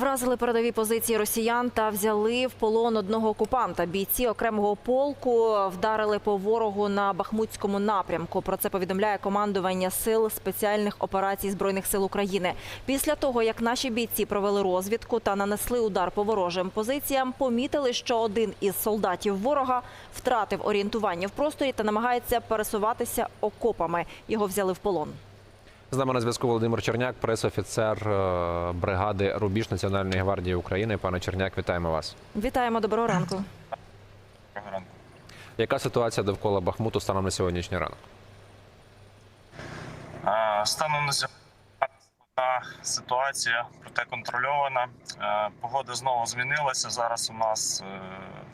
Вразили передові позиції росіян та взяли в полон одного окупанта. Бійці окремого полку вдарили по ворогу на Бахмутському напрямку. Про це повідомляє командування сил спеціальних операцій збройних сил України. Після того, як наші бійці провели розвідку та нанесли удар по ворожим позиціям, помітили, що один із солдатів ворога втратив орієнтування в просторі та намагається пересуватися окопами. Його взяли в полон. З нами на зв'язку Володимир Черняк, прес-офіцер е, бригади Рубіж Національної гвардії України. Пане Черняк, вітаємо вас. Вітаємо доброго ранку. Доброго ранку. Яка ситуація довкола Бахмуту станом на сьогоднішній ранок? Станом на сьогодні ситуація, проте контрольована. Е, Погода знову змінилася. Зараз у нас е,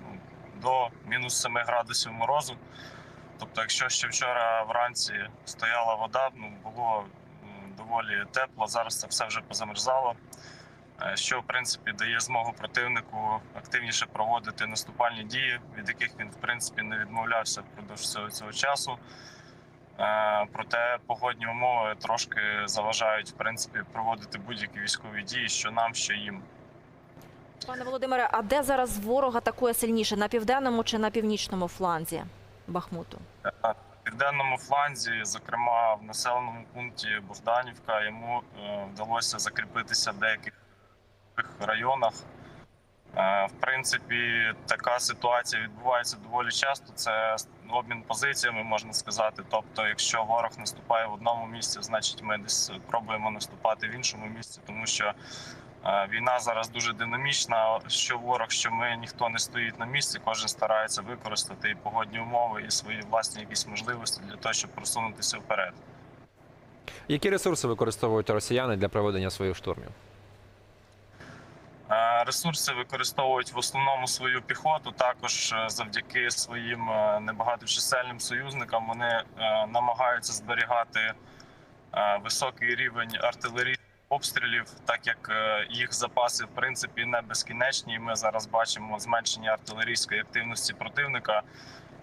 ну, до мінус 7 градусів морозу. Тобто, якщо ще вчора вранці стояла вода, ну було доволі тепло. Зараз це все вже позамерзало. е, Що в принципі дає змогу противнику активніше проводити наступальні дії, від яких він в принципі не відмовлявся впродовж всього цього часу. Е, Проте погодні умови трошки заважають в принципі проводити будь-які військові дії, що нам, що їм. Пане Володимире, а де зараз ворог атакує сильніше на південному чи на північному фланзі Бахмуту? Південному фланзі, зокрема в населеному пункті Богданівка, йому е, вдалося закріпитися в деяких районах. Е, В принципі, така ситуація відбувається доволі часто. Це обмін позиціями, можна сказати. Тобто, якщо ворог наступає в одному місці, значить ми десь пробуємо наступати в іншому місці, тому що війна зараз дуже динамічна. Що ворог, що ми ніхто не стоїть на місці, кожен старається використати і погодні умови, і свої власні якісь можливості для того, щоб просунутися вперед. Які ресурси використовують росіяни для проведення своїх штурмів? Е, Ресурси використовують в основному свою піхоту. Також е, завдяки своїм е, небагаточисельним союзникам вони е, намагаються зберігати е, високий рівень артилерійських обстрілів, так як е, їх запаси в принципі не безкінечні. І Ми зараз бачимо зменшення артилерійської активності противника.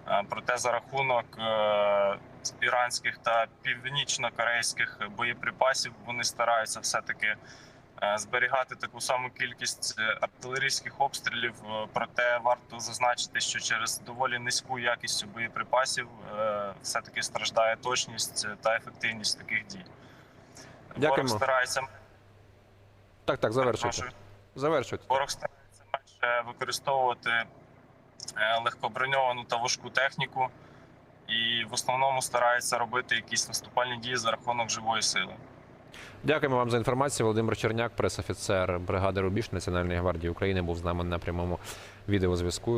Е, Проте за рахунок е, іранських та північно-корейських боєприпасів вони стараються все таки зберігати таку саму кількість артилерійських обстрілів. Проте варто зазначити, що через доволі низьку якість боєприпасів все таки страждає точність та ефективність таких дій. Дякуємо. Ворог старається Так, так, завершуйте. Завершуйте. Ворог старається менше використовувати е, легкоброньовану та важку техніку, і в основному старається робити якісь наступальні дії за рахунок живої сили. Дякуємо вам за інформацію. Володимир Черняк, прес-офіцер бригади Рубіж Національної гвардії України, був з нами на прямому відеозв'язку.